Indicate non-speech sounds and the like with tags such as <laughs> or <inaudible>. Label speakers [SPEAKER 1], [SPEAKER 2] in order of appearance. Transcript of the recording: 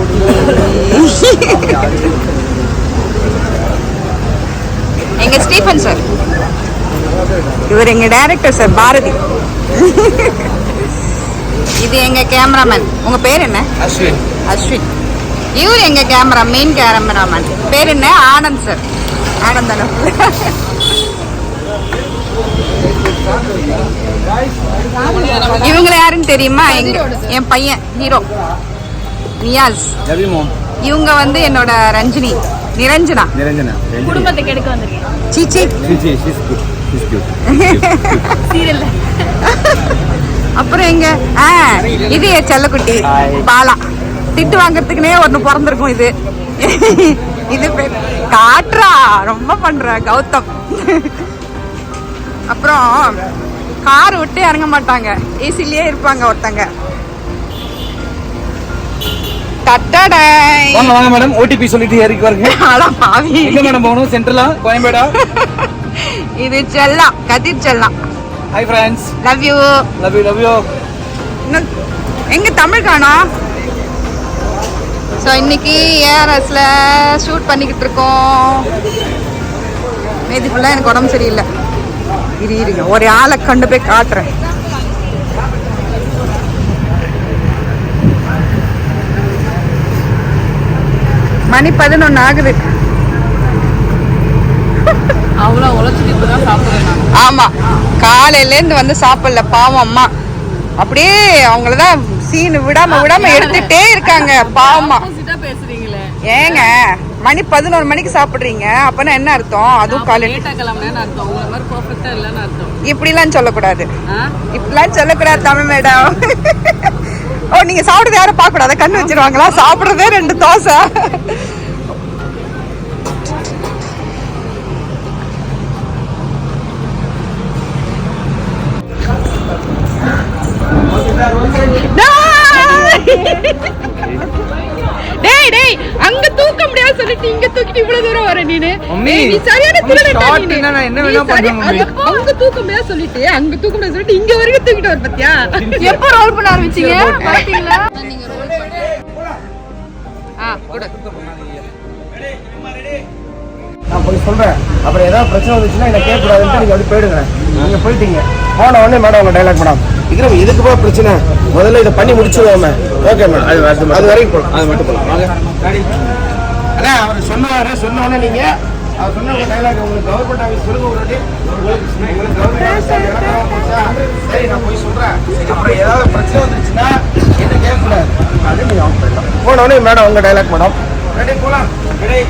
[SPEAKER 1] <laughs> எங்க Stephen sir. இவர் எங்க டைரக்டர் சார் பாரதி. இது எங்க கேமராமேன் உங்க பேர் என்ன?
[SPEAKER 2] அஸ்வின்.
[SPEAKER 1] அஸ்வின். இவர் எங்க கேமரா மெயின் கேமராமேன் பேர் என்ன? ஆனந்த் சார். ஆனந்தன இவங்க யாருன்னு தெரியுமா? எங்க என் பையன் ஹீரோ. நியாஸ்
[SPEAKER 2] மோம்
[SPEAKER 1] இவங்க வந்து என்னோட ரஞ்சினி. நிரஞ்சனா.
[SPEAKER 2] நிரஞ்சனா.
[SPEAKER 3] குடும்பத்தை கெடுக்க வந்திருக்கேன்
[SPEAKER 1] சீச்சி
[SPEAKER 2] சிச்சி ஷீஸ் குட் ஷீஸ் கியூட்
[SPEAKER 3] சீரியல்ல.
[SPEAKER 1] அப்புறம் எங்க? ஆ இது என் செல்லக்குட்டி. பாலா. திட்டு வாங்குறதுக்குனே ஒன்று பிறந்திருக்கும் இது. இது காட்டுறா. ரொம்ப பண்ற கௌதம். அப்புறம் கார் விட்டு இறங்க மாட்டாங்க. ஏசிலேயே இருப்பாங்க ஒருத்தங்க. தட்டடை.
[SPEAKER 2] வாங்க வாங்க மேடம். ஓடிபி சொல்லிட்டு ஏறிக்கு வருங்க <laughs>
[SPEAKER 1] அட பாவி.
[SPEAKER 2] எங்க மேடம் போகணும்? சென்ட்ரலா? கோயம்பேடா? <laughs>
[SPEAKER 1] இது செல்லம் கதிர் செல்லம்
[SPEAKER 2] hi friends
[SPEAKER 1] love you
[SPEAKER 2] love you love you
[SPEAKER 1] எங்க தமிழ் காணோம் ஸோ இன்னைக்கு ஏஆர்எஸ்ல ஷூட் பண்ணிக்கிட்டு இருக்கோம். நேற்று ஃபுல்லாக எனக்கு உடம்பு சரியில்லை. இரு இருங்க. ஒரு ஆளை கொண்டு போய் காட்டுறேன். மணி பதினொன்று ஆகுது.
[SPEAKER 3] அவ்வளோ உழைச்சிட்டு இப்போ தான் சாப்பிட்றேன் நான்.
[SPEAKER 1] ஆமா காலையிலேருந்து வந்து சாப்பிடல பாவம் அம்மா. அப்படியே அவங்கள தான் சீன் விடாம விடாம எடுத்துட்டே இருக்காங்க பாவமா
[SPEAKER 3] பேசுறீங்களே.
[SPEAKER 1] ஏங்க மணி பதினோரு மணிக்கு சாப்பிடுறீங்க அப்பனா என்ன அர்த்தம்? அதுவும் காலையில இப்படிலாம் சொல்லக்கூடாது. இப்படிலாம் சொல்லக்கூடாது தமிழ் மேடம். ஓ நீங்க சாப்பிடுறது யாரும் பார்க்க கூடாது கண்ணு வச்சிருவாங்களா? சாப்பிடுறதே ரெண்டு தோசை. இங்க தூக்கிட்டு இவ்வளவு தூரம் வர நீனு? நீ சரியான நீனு.
[SPEAKER 2] என்ன, வேணா பண்ணுவேன்.
[SPEAKER 1] அங்க- தூக்க முடியாது சொல்லிட்டு அங்க தூக்க முடியாது சொல்லிட்டு இங்க வரைக்கும் தூக்கிட்டு வர பாத்தியா? எப்ப ரோல் பண்ண ஆரம்பிச்சீங்க? பாத்தீங்களா நீங்க ரோல் பண்ண ஆ குடு.
[SPEAKER 4] நான் போய் சொல்றேன். அப்புறம் ஏதாவது பிரச்சனை வந்துச்சுன்னா என்ன கேட்கக்கூடாதுன்ட்டு நீங்க அப்படி போயிடுங்க. நீங்க போயிட்டீங்க. போன உடனே மேடம் உங்க டைலாக் மேடம் விக்ரம் இதுக்கு போய் பிரச்சனை. முதல்ல இதை பண்ணி முடிச்சுடுவோம் ஓகே மேடம் அது அது வரைக்கும் போகலாம் அது மட்டும் போகலாம் அதான் அவர் சொன்னாரு சொன்ன உடனே நீங்க அவர் சொன்ன உங்க டைலாக் உங்களுக்கு கவர்மெண்ட் ஆஃபீஸ் சொல்லுங்க ஒரு வாட்டி. உங்களுக்கு கவர்மெண்ட் சரி நான் போய் சொல்றேன். அப்புறம் ஏதாவது பிரச்சனை வந்துச்சுன்னா என்ன கேட்கக்கூடாது. அது நீங்க ஆஃப் பண்ணிடலாம் போன உடனே மேடம் உங்க டைலாக் மேடம். ரெடி போலாம். ரெடி.